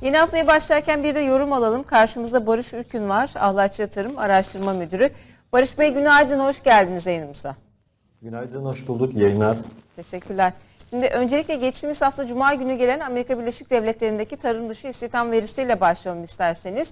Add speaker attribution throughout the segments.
Speaker 1: Yeni haftaya başlarken bir de yorum alalım. Karşımızda Barış Ürkün var. Ahlaç Yatırım Araştırma Müdürü. Barış Bey günaydın, hoş geldiniz yayınımıza.
Speaker 2: Günaydın, hoş bulduk. Yayınlar.
Speaker 1: Teşekkürler. Şimdi öncelikle geçtiğimiz hafta Cuma günü gelen Amerika Birleşik Devletleri'ndeki tarım dışı istihdam verisiyle başlayalım isterseniz.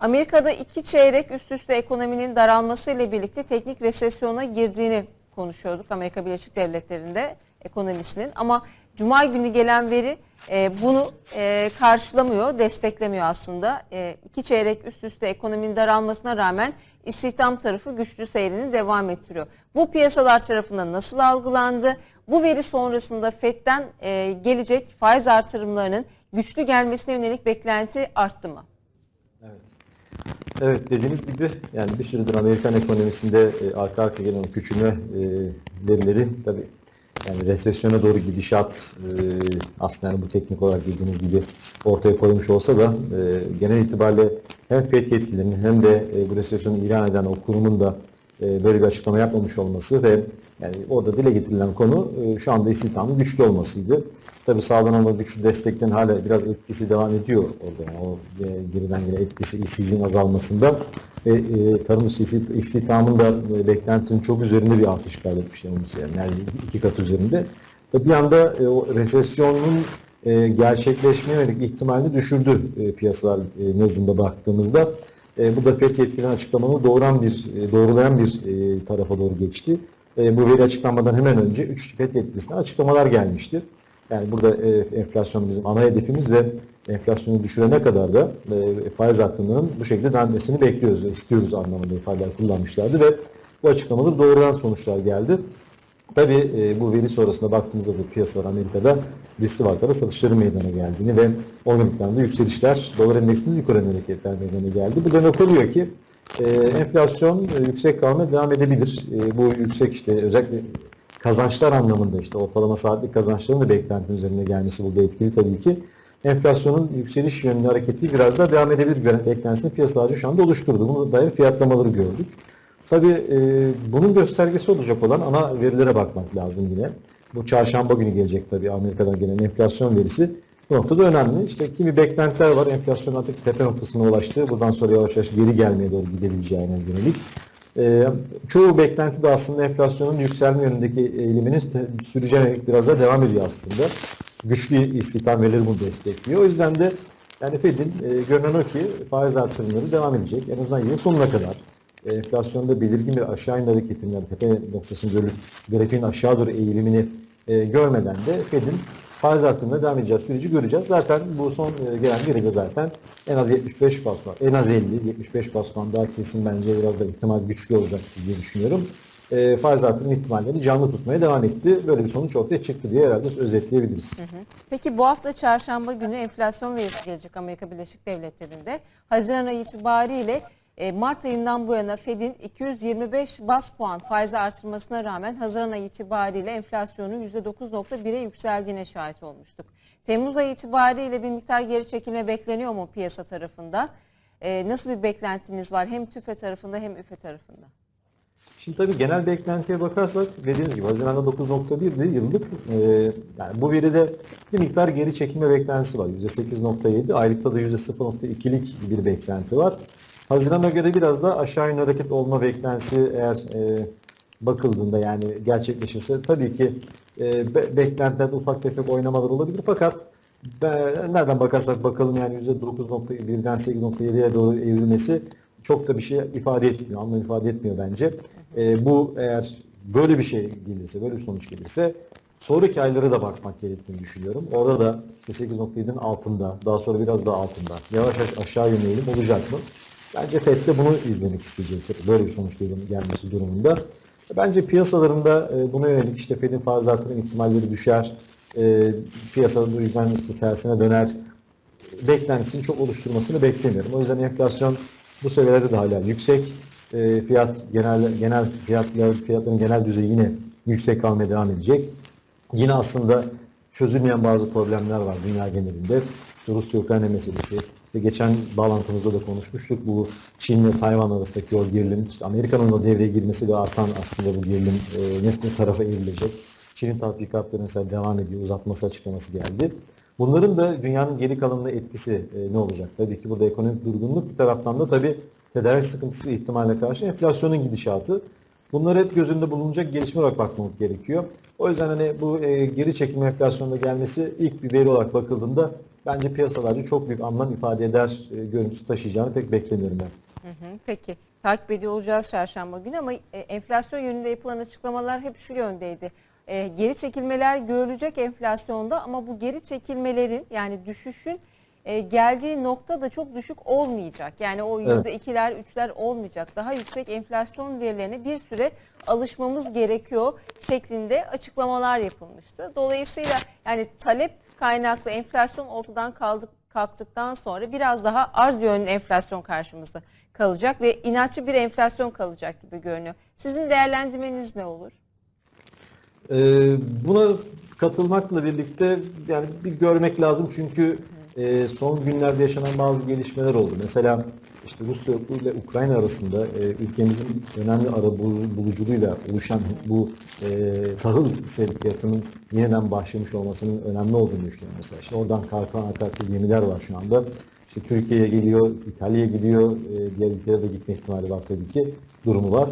Speaker 1: Amerika'da iki çeyrek üst üste ekonominin daralmasıyla birlikte teknik resesyona girdiğini konuşuyorduk Amerika Birleşik Devletleri'nde ekonomisinin. Ama Cuma günü gelen veri e, bunu e, karşılamıyor, desteklemiyor aslında. E, iki çeyrek üst üste ekonominin daralmasına rağmen istihdam tarafı güçlü seyrini devam ettiriyor. Bu piyasalar tarafından nasıl algılandı? Bu veri sonrasında FED'den e, gelecek faiz artırımlarının güçlü gelmesine yönelik beklenti arttı mı?
Speaker 2: Evet. Evet dediğiniz gibi yani bir süredir Amerikan ekonomisinde e, arka arka gelen küçülme e, verileri tabii yani resesyona doğru gidişat e, aslında yani bu teknik olarak dediğiniz gibi ortaya koymuş olsa da e, genel itibariyle hem FED yetkililerinin hem de e, bu resesyonu ilan eden o kurumun da böyle bir açıklama yapmamış olması ve yani orada dile getirilen konu e, şu anda istihdamın güçlü olmasıydı. Tabi sağlanan o güçlü desteklerin hala biraz etkisi devam ediyor orada. Yani o e, geriden gelen etkisi işsizliğin azalmasında ve e, tarım istihdamın da e, beklentinin çok üzerinde bir artış kaydetmiş yani, yani iki kat üzerinde. Tabi bir anda e, o resesyonun e, gerçekleşmeye yönelik ihtimalini düşürdü e, piyasalar e, nezdinde baktığımızda. E, bu da FED yetkilinin açıklamanı doğuran bir, e, doğrulayan bir e, tarafa doğru geçti. E, bu veri açıklanmadan hemen önce 3 FED yetkilisinden açıklamalar gelmişti. Yani burada e, enflasyon bizim ana hedefimiz ve enflasyonu düşürene kadar da e, faiz artımlarının bu şekilde devam etmesini bekliyoruz, istiyoruz anlamında ifadeler kullanmışlardı ve bu açıklamaları doğrudan sonuçlar geldi. Tabii e, bu veri sonrasında baktığımızda da piyasalar Amerika'da riskli varlıklara satışların meydana geldiğini ve o miktarda yükselişler dolar endeksinde yukarı hareketler meydana geldi. Bu demek oluyor ki e, enflasyon e, yüksek kalmaya devam edebilir. E, bu yüksek işte özellikle kazançlar anlamında işte ortalama saatlik kazançların da beklentinin üzerine gelmesi burada etkili tabii ki. Enflasyonun yükseliş yönlü hareketi biraz daha devam edebilir beklentisini piyasalarca şu anda oluşturdu. Bunu dair fiyatlamaları gördük. Tabii e, bunun göstergesi olacak olan ana verilere bakmak lazım yine. Bu çarşamba günü gelecek tabii Amerika'dan gelen enflasyon verisi. Bu noktada önemli. İşte kimi beklentiler var. Enflasyon artık tepe noktasına ulaştı. Buradan sonra yavaş yavaş geri gelmeye doğru gidebileceğine yönelik. E, çoğu beklenti de aslında enflasyonun yükselme yönündeki eğiliminin süreceğine biraz da devam ediyor aslında. Güçlü istihdam verileri bunu destekliyor. O yüzden de yani Fed'in e, görünen o ki faiz artırımları devam edecek. En azından yıl sonuna kadar enflasyonda belirgin bir aşağı inme hareketinin yani tepe noktasını görüp grafiğin aşağı doğru eğilimini e, görmeden de Fed'in faiz artırımına devam edeceğiz süreci göreceğiz. Zaten bu son e, gelen veri de zaten en az 75 bas puan, en az 50, 75 bas puan daha kesin bence biraz da ihtimal güçlü olacak diye düşünüyorum. E, faiz artırım ihtimalleri canlı tutmaya devam etti. Böyle bir sonuç ortaya çıktı diye herhalde özetleyebiliriz.
Speaker 1: Peki bu hafta çarşamba günü enflasyon verisi gelecek Amerika Birleşik Devletleri'nde. Haziran ayı itibariyle e, Mart ayından bu yana Fed'in 225 bas puan faiz artırmasına rağmen Haziran ayı itibariyle enflasyonun %9.1'e yükseldiğine şahit olmuştuk. Temmuz ayı itibariyle bir miktar geri çekilme bekleniyor mu piyasa tarafında? E, Nasıl bir beklentiniz var hem TÜFE tarafında hem ÜFE tarafında?
Speaker 2: Şimdi tabii genel beklentiye bakarsak dediğiniz gibi Haziran'da 9.1'di yıllık. Ee, yani bu veride bir miktar geri çekilme beklentisi var. %8.7, aylıkta da %0.2'lik bir beklenti var. Haziran'a göre biraz da aşağı yönlü hareket olma beklentisi eğer e, bakıldığında yani gerçekleşirse tabii ki e, be, beklentilerde ufak tefek oynamalar olabilir fakat ben, nereden bakarsak bakalım yani %9.1'den 8.7'ye doğru evrilmesi çok da bir şey ifade etmiyor, anlam ifade etmiyor bence. E, bu eğer böyle bir şey gelirse, böyle bir sonuç gelirse sonraki aylara da bakmak gerektiğini düşünüyorum. Orada da işte 8.7'nin altında, daha sonra biraz daha altında yavaş yavaş aşağı yönlü eğilim olacak mı? Bence FED de bunu izlemek isteyecektir. Böyle bir sonuç gel- gelmesi durumunda. Bence piyasalarında e, buna yönelik işte Fed'in faiz artırım ihtimalleri düşer. E, piyasada bu yüzden işte tersine döner. Beklentisini çok oluşturmasını beklemiyorum. O yüzden enflasyon bu seviyelerde de hala yüksek. E, fiyat genel genel fiyatlar fiyatların genel düzeyi yine yüksek kalmaya devam edecek. Yine aslında çözülmeyen bazı problemler var dünya genelinde. Rusya-Ukrayna meselesi. İşte geçen bağlantımızda da konuşmuştuk. Bu Çin ve Tayvan arasındaki o gerilim. İşte Amerika'nın da devreye girmesi ve artan aslında bu gerilim e, net bir tarafa evrilecek. Çin'in tatbikatları mesela devam ediyor. Uzatması açıklaması geldi. Bunların da dünyanın geri kalanına etkisi e, ne olacak? Tabii ki burada ekonomik durgunluk bir taraftan da tabii tedarik sıkıntısı ihtimaline karşı enflasyonun gidişatı. Bunlar hep göz önünde bulunacak gelişme olarak bakmak gerekiyor. O yüzden hani bu e, geri çekilme enflasyonunda gelmesi ilk bir veri olarak bakıldığında bence piyasalarda çok büyük anlam ifade eder e, görüntüsü taşıyacağını pek beklemiyorum ben.
Speaker 1: Hı hı, Peki takip ediyor olacağız çarşamba günü ama e, enflasyon yönünde yapılan açıklamalar hep şu yöndeydi. E, geri çekilmeler görülecek enflasyonda ama bu geri çekilmelerin yani düşüşün e, geldiği nokta da çok düşük olmayacak. Yani o
Speaker 2: Evet.
Speaker 1: yüzde ikiler, üçler olmayacak. Daha yüksek enflasyon verilerine bir süre alışmamız gerekiyor şeklinde açıklamalar yapılmıştı. Dolayısıyla yani talep kaynaklı enflasyon ortadan kaldık, kalktıktan sonra biraz daha arz yönlü enflasyon karşımızda kalacak ve inatçı bir enflasyon kalacak gibi görünüyor. Sizin değerlendirmeniz ne olur?
Speaker 2: Ee, buna katılmakla birlikte yani bir görmek lazım çünkü e, son günlerde yaşanan bazı gelişmeler oldu. Mesela işte Rusya ile Ukrayna arasında e, ülkemizin önemli ara bul- buluculuğuyla oluşan bu e, tahıl sevkiyatının yeniden başlamış olmasının önemli olduğunu düşünüyorum mesela. İşte oradan kalkan akartlı gemiler var şu anda. İşte Türkiye'ye geliyor, İtalya'ya gidiyor, e, diğer ülkelere de gitme ihtimali var tabii ki durumu var.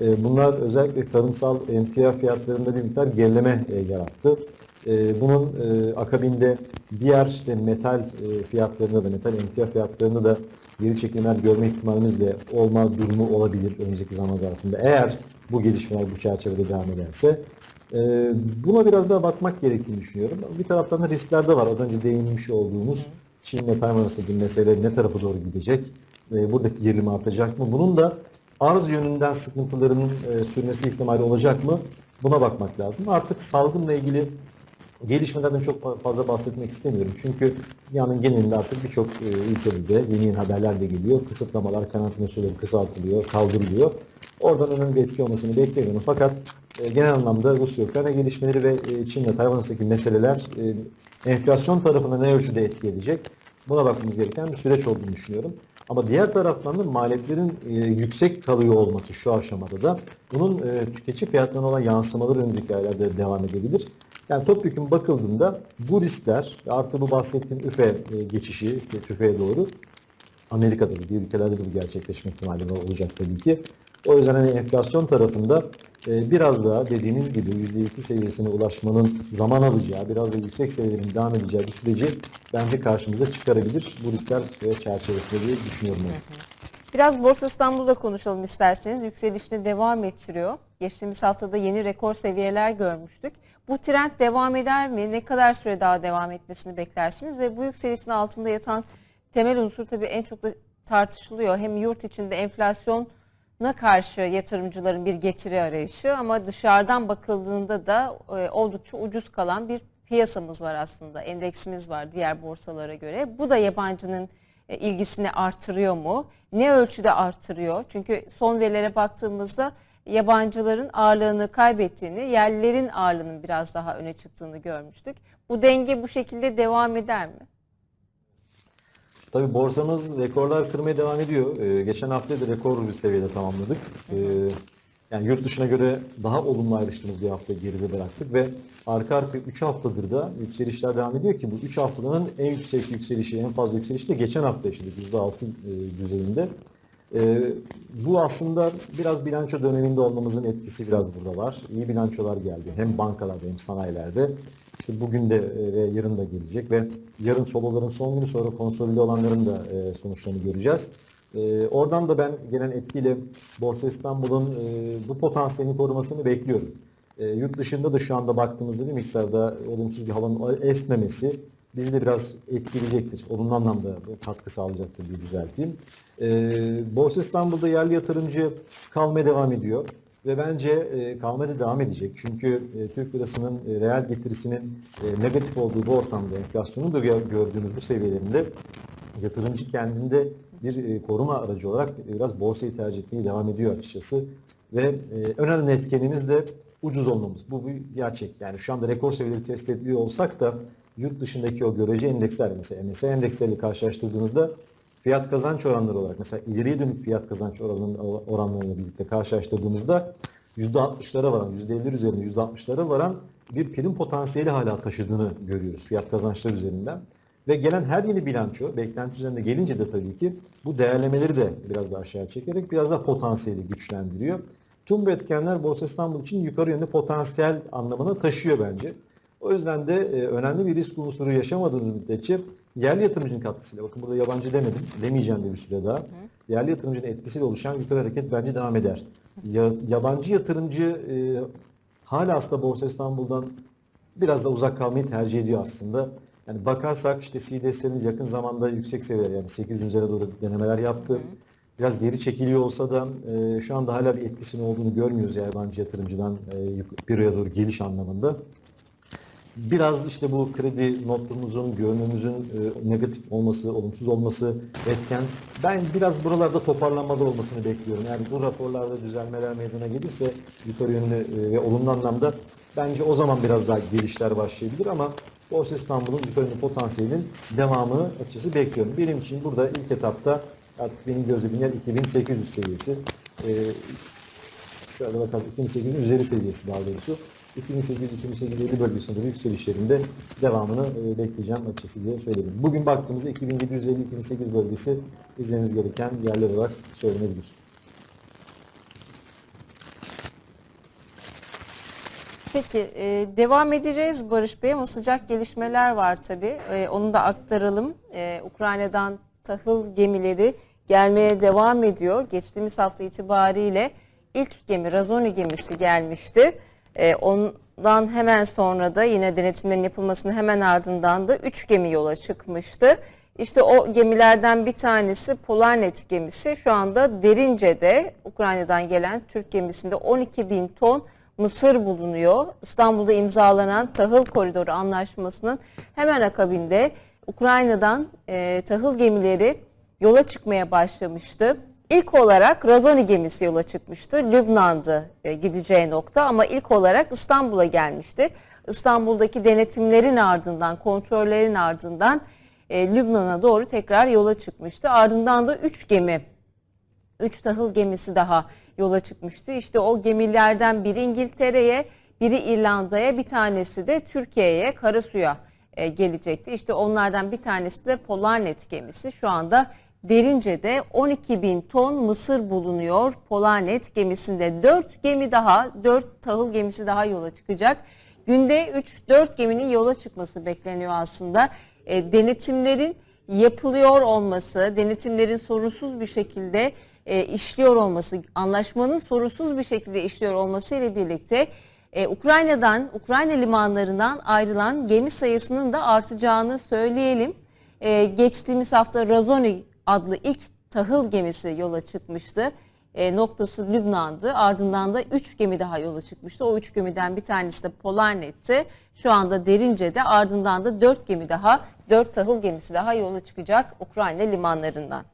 Speaker 2: E, Bunlar özellikle tarımsal emtia fiyatlarında bir miktar gerileme e, yarattı. E, Bunun e, akabinde diğer işte metal e, fiyatlarında da metal emtia fiyatlarında da geri çekimler görme ihtimalimiz de olma durumu olabilir önümüzdeki zaman zarfında. Eğer bu gelişmeler bu çerçevede devam ederse. E, Buna biraz daha bakmak gerektiğini düşünüyorum. Bir taraftan da riskler de var. Az önce değinmiş olduğumuz Çin ve Tayvan arasındaki mesele ne tarafa doğru gidecek? E, Buradaki gerilime artacak mı? Bunun da arz yönünden sıkıntıların e, sürmesi ihtimali olacak mı? Buna bakmak lazım. Artık salgınla ilgili gelişmelerden çok fa- fazla bahsetmek istemiyorum. Çünkü dünyanın genelinde artık birçok e, ülkede de yeni yeni haberler de geliyor. Kısıtlamalar, karantina süreleri kısaltılıyor, kaldırılıyor. Oradan önemli bir etki olmasını beklemiyorum. Fakat e, genel anlamda Rusya-Ukrayna gelişmeleri ve e, Çin ve Tayvan arasındaki meseleler enflasyon tarafına ne ölçüde etki edecek? Buna bakmamız gereken bir süreç olduğunu düşünüyorum. Ama diğer taraftan da maliyetlerin e, yüksek kalıyor olması şu aşamada da bunun e, tüketici fiyatlarına olan yansımaları önümüzdeki aylarda devam edebilir. Yani topyekun bakıldığında bu riskler artı bu bahsettiğim üfe e, geçişi, tüfeğe doğru Amerika'da da diğer ülkelerde de bu gerçekleşme ihtimali olacak tabii ki. O yüzden hani enflasyon tarafında e, biraz daha dediğiniz gibi %2 seviyesine ulaşmanın zaman alacağı, biraz da yüksek seviyelerin devam edeceği bir süreci bence karşımıza çıkarabilir. Bu riskler ve çerçevesinde diye düşünüyorum. ben.
Speaker 1: Biraz Borsa İstanbul'da konuşalım isterseniz. Yükselişini devam ettiriyor. Geçtiğimiz haftada yeni rekor seviyeler görmüştük. Bu trend devam eder mi? Ne kadar süre daha devam etmesini beklersiniz? Ve bu yükselişin altında yatan temel unsur tabii en çok da tartışılıyor. Hem yurt içinde enflasyona karşı yatırımcıların bir getiri arayışı ama dışarıdan bakıldığında da e, oldukça ucuz kalan bir piyasamız var aslında. Endeksimiz var diğer borsalara göre. Bu da yabancının e, ilgisini artırıyor mu? Ne ölçüde artırıyor? Çünkü son verilere baktığımızda yabancıların ağırlığını kaybettiğini, yerlilerin ağırlığının biraz daha öne çıktığını görmüştük. Bu denge bu şekilde devam eder mi?
Speaker 2: Tabii borsamız rekorlar kırmaya devam ediyor. Ee, geçen hafta da rekor bir seviyede tamamladık. Ee, yani yurt dışına göre daha olumlu ayrıştığımız bir hafta geride bıraktık ve arka arka 3 haftadır da yükselişler devam ediyor ki bu 3 haftanın en yüksek yükselişi, en fazla yükselişi de geçen hafta yaşadık %6 e, düzeyinde. Ee, bu aslında biraz bilanço döneminde olmamızın etkisi biraz burada var. İyi bilançolar geldi. Hem bankalarda hem sanayilerde. İşte bugün de e, ve yarın da gelecek ve yarın soloların son günü sonra konsolide olanların da e, sonuçlarını göreceğiz. E, oradan da ben gelen etkiyle Borsa İstanbul'un bu potansiyelini korumasını bekliyorum. Yurt dışında da şu anda baktığımızda bir miktarda olumsuz bir havanın esmemesi bizi de biraz etkileyecektir. Olumlu anlamda katkı sağlayacaktır diye düzelteyim. Borsa İstanbul'da yerli yatırımcı kalmaya devam ediyor ve bence e, kalmaya devam edecek. Çünkü e, Türk lirasının e, reel getirisinin e, negatif olduğu bu ortamda enflasyonu da gö- gördüğümüz bu seviyelerinde yatırımcı kendinde bir e, koruma aracı olarak biraz borsayı tercih etmeye devam ediyor açıkçası. Ve e, önemli etkenimiz de ucuz olmamız. Bu bir gerçek. Yani şu anda rekor seviyeleri test ediyor olsak da yurt dışındaki o görece endeksler mesela MSCI endeksleriyle karşılaştırdığımızda fiyat kazanç oranları olarak mesela ileriye dönük fiyat kazanç oranının oranlarıyla birlikte karşılaştırdığımızda %60'lara varan, %50'ler üzerinde %60'lara varan bir prim potansiyeli hala taşıdığını görüyoruz fiyat kazançlar üzerinden. Ve gelen her yeni bilanço, beklenti üzerinde gelince de tabii ki bu değerlemeleri de biraz daha aşağı çekerek biraz daha potansiyeli güçlendiriyor. Tüm bu etkenler Borsa İstanbul için yukarı yönlü potansiyel anlamına taşıyor bence. O yüzden de e, önemli bir risk unsuru yaşamadığımız müddetçe yerli yatırımcının katkısıyla, bakın burada yabancı demedim, demeyeceğim de bir süre daha. Yerli yatırımcının etkisiyle oluşan yukarı hareket bence devam eder. Ya- yabancı yatırımcı e, hala aslında Borsa İstanbul'dan biraz da uzak kalmayı tercih ediyor aslında. Yani bakarsak işte CDS'lerimiz yakın zamanda yüksek seviyeler yani 800 üzere doğru denemeler yaptı. Biraz geri çekiliyor olsa da e, şu anda hala bir etkisinin olduğunu görmüyoruz yabancı yatırımcıdan e, büroya doğru geliş anlamında. Biraz işte bu kredi notlarımızın, görünümümüzün e, negatif olması, olumsuz olması etken. Ben biraz buralarda toparlanmalar olmasını bekliyorum. Yani bu raporlarda düzelmeler meydana gelirse yukarı yönlü e, ve olumlu anlamda bence o zaman biraz daha gelişler başlayabilir ama Borsa İstanbul'un yukarı yönlü potansiyelinin devamını açıkçası bekliyorum. Benim için burada ilk etapta artık benim gözlemim yer 2800 seviyesi. E, şöyle bakalım 2800'ün üzeri seviyesi daha doğrusu. 2800-2850 bölgesinde de yükselişlerinde devamını e, bekleyeceğim açısı diye söyledim. Bugün baktığımızda 2750-2800 bölgesi izlememiz gereken yerler olarak söylenebilir.
Speaker 1: Peki e, devam edeceğiz Barış Bey ama sıcak gelişmeler var tabii. E, onu da aktaralım. E, Ukrayna'dan tahıl gemileri gelmeye devam ediyor. Geçtiğimiz hafta itibariyle ilk gemi Razoni gemisi gelmişti. E, ondan hemen sonra da yine denetimlerin yapılmasının hemen ardından da 3 gemi yola çıkmıştı. İşte o gemilerden bir tanesi Polarnet gemisi. Şu anda Derince'de Ukrayna'dan gelen Türk gemisinde 12 bin ton mısır bulunuyor. İstanbul'da imzalanan tahıl koridoru anlaşmasının hemen akabinde Ukrayna'dan e, tahıl gemileri yola çıkmaya başlamıştı. İlk olarak Razoni gemisi yola çıkmıştı. Lübnan'dı e, gideceği nokta ama ilk olarak İstanbul'a gelmişti. İstanbul'daki denetimlerin ardından, kontrollerin ardından e, Lübnan'a doğru tekrar yola çıkmıştı. Ardından da 3 gemi 3 tahıl gemisi daha yola çıkmıştı. İşte o gemilerden biri İngiltere'ye, biri İrlanda'ya, bir tanesi de Türkiye'ye, Karasu'ya e, gelecekti. İşte onlardan bir tanesi de Polarnet gemisi. Şu anda Derince'de 12 bin ton mısır bulunuyor Polarnet gemisinde. 4 gemi daha, 4 tahıl gemisi daha yola çıkacak. Günde 3-4 geminin yola çıkması bekleniyor aslında. E, denetimlerin yapılıyor olması, denetimlerin sorunsuz bir şekilde e, işliyor olması, anlaşmanın sorunsuz bir şekilde işliyor olması ile birlikte e, Ukrayna'dan, Ukrayna limanlarından ayrılan gemi sayısının da artacağını söyleyelim. E, geçtiğimiz hafta Razoni adlı ilk tahıl gemisi yola çıkmıştı. E, noktası Lübnan'dı. Ardından da 3 gemi daha yola çıkmıştı. O 3 gemiden bir tanesi de Polarnet'ti. Şu anda Derince'de ardından da 4 gemi daha, 4 tahıl gemisi daha yola çıkacak Ukrayna limanlarından.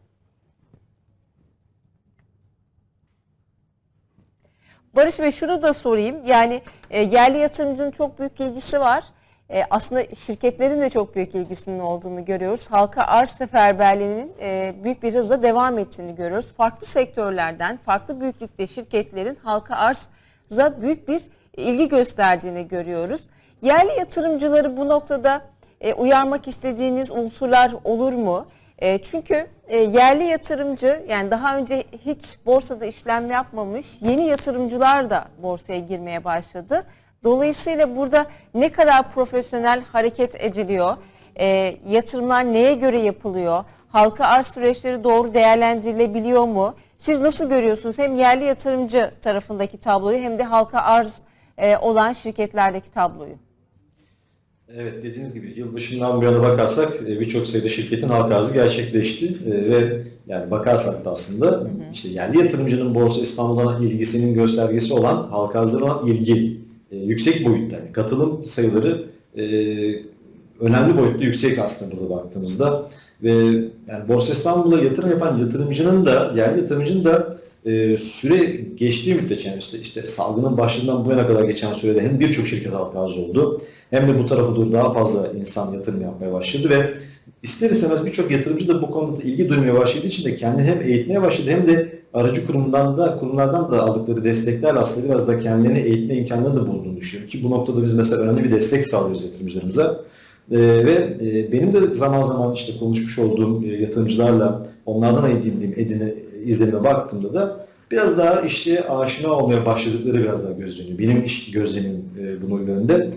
Speaker 1: Barış Bey şunu da sorayım. Yani e, yerli yatırımcının çok büyük ilgisi var. E, aslında şirketlerin de çok büyük ilgisinin olduğunu görüyoruz. Halka arz seferberliğinin e, büyük bir hızla devam ettiğini görüyoruz. Farklı sektörlerden, farklı büyüklükte şirketlerin halka arza büyük bir ilgi gösterdiğini görüyoruz. Yerli yatırımcıları bu noktada e, uyarmak istediğiniz unsurlar olur mu? E, çünkü e, yerli yatırımcı yani daha önce hiç borsada işlem yapmamış yeni yatırımcılar da borsaya girmeye başladı. Dolayısıyla burada ne kadar profesyonel hareket ediliyor, e, yatırımlar neye göre yapılıyor, halka arz süreçleri doğru değerlendirilebiliyor mu? Siz nasıl görüyorsunuz hem yerli yatırımcı tarafındaki tabloyu hem de halka arz e, olan şirketlerdeki tabloyu?
Speaker 2: Evet dediğiniz gibi yılbaşından bu yana bakarsak e, birçok sayıda şirketin halka arzı gerçekleşti E, ve yani bakarsak da aslında işte yerli yatırımcının Borsa İstanbul'dan ilgisinin göstergesi olan halka arzlara olan ilgi e, yüksek boyutta. Yani katılım sayıları e, önemli boyutta yüksek aslında burada baktığımızda ve yani Borsa İstanbul'a yatırım yapan yatırımcının da yerli yatırımcının da e, süre geçtiği müddetçe yani işte, işte salgının başından bu yana kadar geçen sürede hem birçok şirket halka oldu hem de bu tarafa doğru daha fazla insan yatırım yapmaya başladı ve ister istemez birçok yatırımcı da bu konuda da ilgi duymaya başladığı için de kendini hem eğitmeye başladı hem de aracı kurumdan da kurumlardan da aldıkları destekler aslında biraz da kendilerini eğitme imkanları da bulduğunu düşünüyorum ki bu noktada biz mesela önemli bir destek sağlıyoruz yatırımcılarımıza. Ee, ve e, benim de zaman zaman işte konuşmuş olduğum e, yatırımcılarla onlardan edindiğim edine, izlenime baktığımda da biraz daha işte aşina olmaya başladıkları biraz daha gözleniyor. Benim iş gözlemim e, bunun yönünde.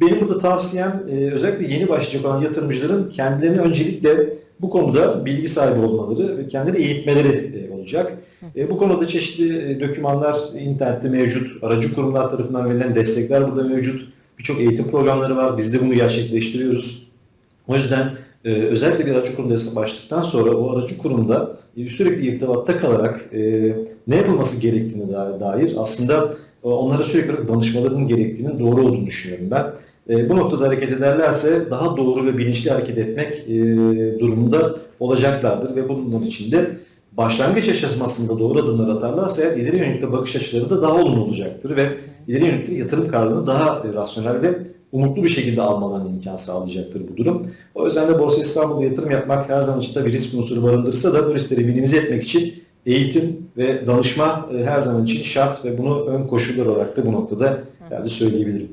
Speaker 2: Benim burada tavsiyem e, özellikle yeni başlayacak olan yatırımcıların kendilerini öncelikle bu konuda bilgi sahibi olmaları ve kendileri eğitmeleri e, olacak. E, bu konuda çeşitli e, dokümanlar internette mevcut, aracı kurumlar tarafından verilen destekler burada mevcut. Birçok eğitim programları var. Biz de bunu gerçekleştiriyoruz. O yüzden e, özellikle bir aracı kurumda başladıktan sonra o aracı kurumda e, sürekli irtibatta kalarak e, ne yapılması gerektiğine da- dair aslında e, onlara sürekli danışmalarının gerektiğinin doğru olduğunu düşünüyorum ben. E, bu noktada hareket ederlerse daha doğru ve bilinçli hareket etmek e, durumunda olacaklardır ve bunun için başlangıç aşamasında doğru adımlar atarlarsa eğer ileri yönelik bakış açıları da daha olumlu olacaktır ve ileri yönelik yatırım kararını daha e, rasyonel ve umutlu bir şekilde almalarına imkan sağlayacaktır bu durum. O yüzden de Borsa İstanbul'da yatırım yapmak her zaman için tabii risk unsuru barındırsa da bu riskleri minimize etmek için eğitim ve danışma e, her zaman için şart ve bunu ön koşullar olarak da bu noktada herhalde söyleyebilirim.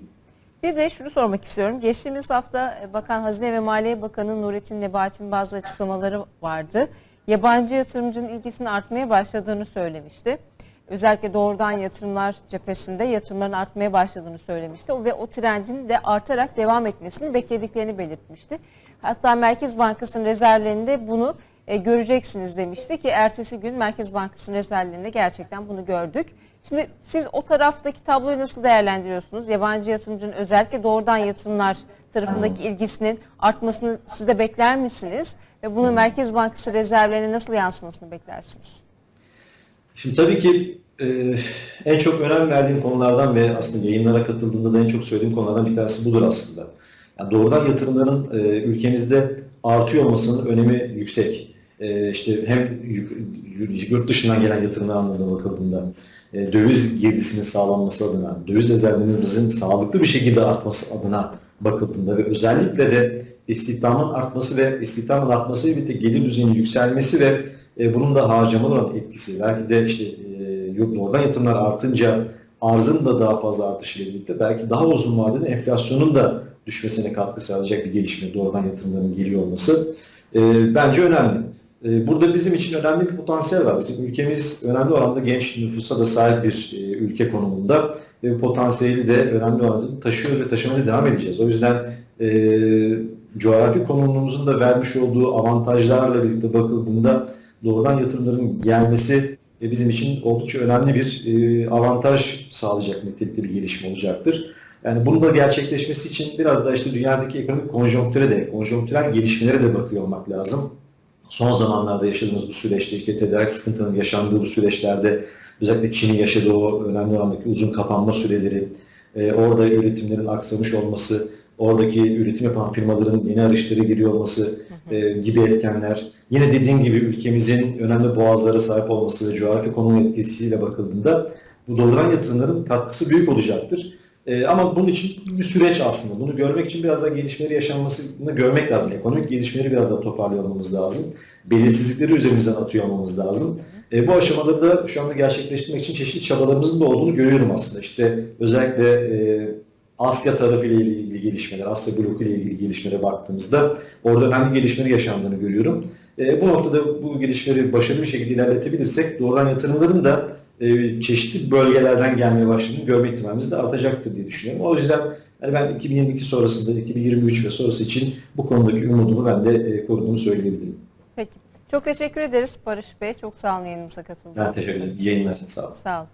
Speaker 1: Bir de şunu sormak istiyorum. Geçtiğimiz hafta e, Bakan Hazine ve Maliye Bakanı Nurettin Nebati'nin bazı açıklamaları vardı. Yabancı yatırımcının ilgisinin artmaya başladığını söylemişti. Özellikle doğrudan yatırımlar cephesinde yatırımların artmaya başladığını söylemişti. Ve o trendin de artarak devam etmesini beklediklerini belirtmişti. Hatta Merkez Bankası'nın rezervlerinde bunu e, göreceksiniz demişti ki ertesi gün Merkez Bankası'nın rezervlerinde gerçekten bunu gördük. Şimdi siz o taraftaki tabloyu nasıl değerlendiriyorsunuz? Yabancı yatırımcının özellikle doğrudan yatırımlar tarafındaki ilgisinin artmasını siz de bekler misiniz? Ve bunu Merkez Bankası rezervlerine nasıl yansımasını beklersiniz?
Speaker 2: Şimdi tabii ki e, en çok önem verdiğim konulardan ve aslında yayınlara katıldığımda da en çok söylediğim konulardan bir tanesi budur aslında. Yani doğrudan yatırımların e, ülkemizde artıyor olmasının önemi yüksek. E, işte hem yurt dışından gelen yatırımlar anlamında bakıldığında, e, döviz girdisinin sağlanması adına, döviz rezervlerimizin sağlıklı bir şekilde artması adına bakıldığında ve özellikle de istihdamın artması ve istihdamın artmasıyla birlikte gelir düzeyinin yükselmesi ve e, bunun da harcamalı olan etkisi, belki de işte e, doğrudan yatırımlar artınca arzın da daha fazla artışıyla birlikte belki daha uzun vadede enflasyonun da düşmesine katkı sağlayacak bir gelişme doğrudan yatırımların geliyor olması e, bence önemli. E, burada bizim için önemli bir potansiyel var. Bizim ülkemiz önemli oranda genç nüfusa da sahip bir e, ülke konumunda ve potansiyeli de önemli oranda taşıyoruz ve taşımaya devam edeceğiz. O yüzden e, coğrafi konumumuzun da vermiş olduğu avantajlarla birlikte bakıldığında doğrudan yatırımların gelmesi bizim için oldukça önemli bir e, avantaj sağlayacak nitelikte bir gelişme olacaktır. Yani bunun da gerçekleşmesi için biraz da işte dünyadaki ekonomik konjonktüre de, konjonktürel gelişmelere de bakıyor olmak lazım. Son zamanlarda yaşadığımız bu süreçte işte tedarik sıkıntının yaşandığı bu süreçlerde özellikle Çin'in yaşadığı o önemli orandaki uzun kapanma süreleri, e, orada üretimlerin aksamış olması, oradaki üretim yapan firmaların yeni arayışlara giriyor olması e, gibi etkenler. Yine dediğim gibi ülkemizin önemli boğazlara sahip olması ve coğrafi konum etkisiyle bakıldığında bu doğrudan yatırımların katkısı büyük olacaktır. E, ama bunun için bir süreç aslında. Bunu görmek için biraz daha gelişmeleri yaşanmasını görmek lazım. Ekonomik gelişmeleri biraz daha toparlıyor olmamız lazım. Belirsizlikleri üzerimizden atıyor olmamız lazım. E, bu aşamaları da şu anda gerçekleştirmek için çeşitli çabalarımızın da olduğunu görüyorum aslında. İşte özellikle e, Asya tarafı ile ilgili gelişmeler, Asya bloku ile ilgili gelişmelere baktığımızda orada önemli gelişmeleri yaşandığını görüyorum. E, bu noktada bu gelişmeleri başarılı bir şekilde ilerletebilirsek doğrudan yatırımların da e, çeşitli bölgelerden gelmeye başladığını görme ihtimalimiz de artacaktır diye düşünüyorum. O yüzden yani ben 2022 sonrasında, 2023 ve sonrası için bu konudaki umudumu ben de e, koruduğumu söyleyebilirim.
Speaker 1: Peki. Çok teşekkür ederiz Barış Bey. Çok sağ olun yayınımıza katıldığınız
Speaker 2: Ben teşekkür
Speaker 1: için.
Speaker 2: ederim. İyi yayınlar. Sağ olun.
Speaker 1: Sağ olun.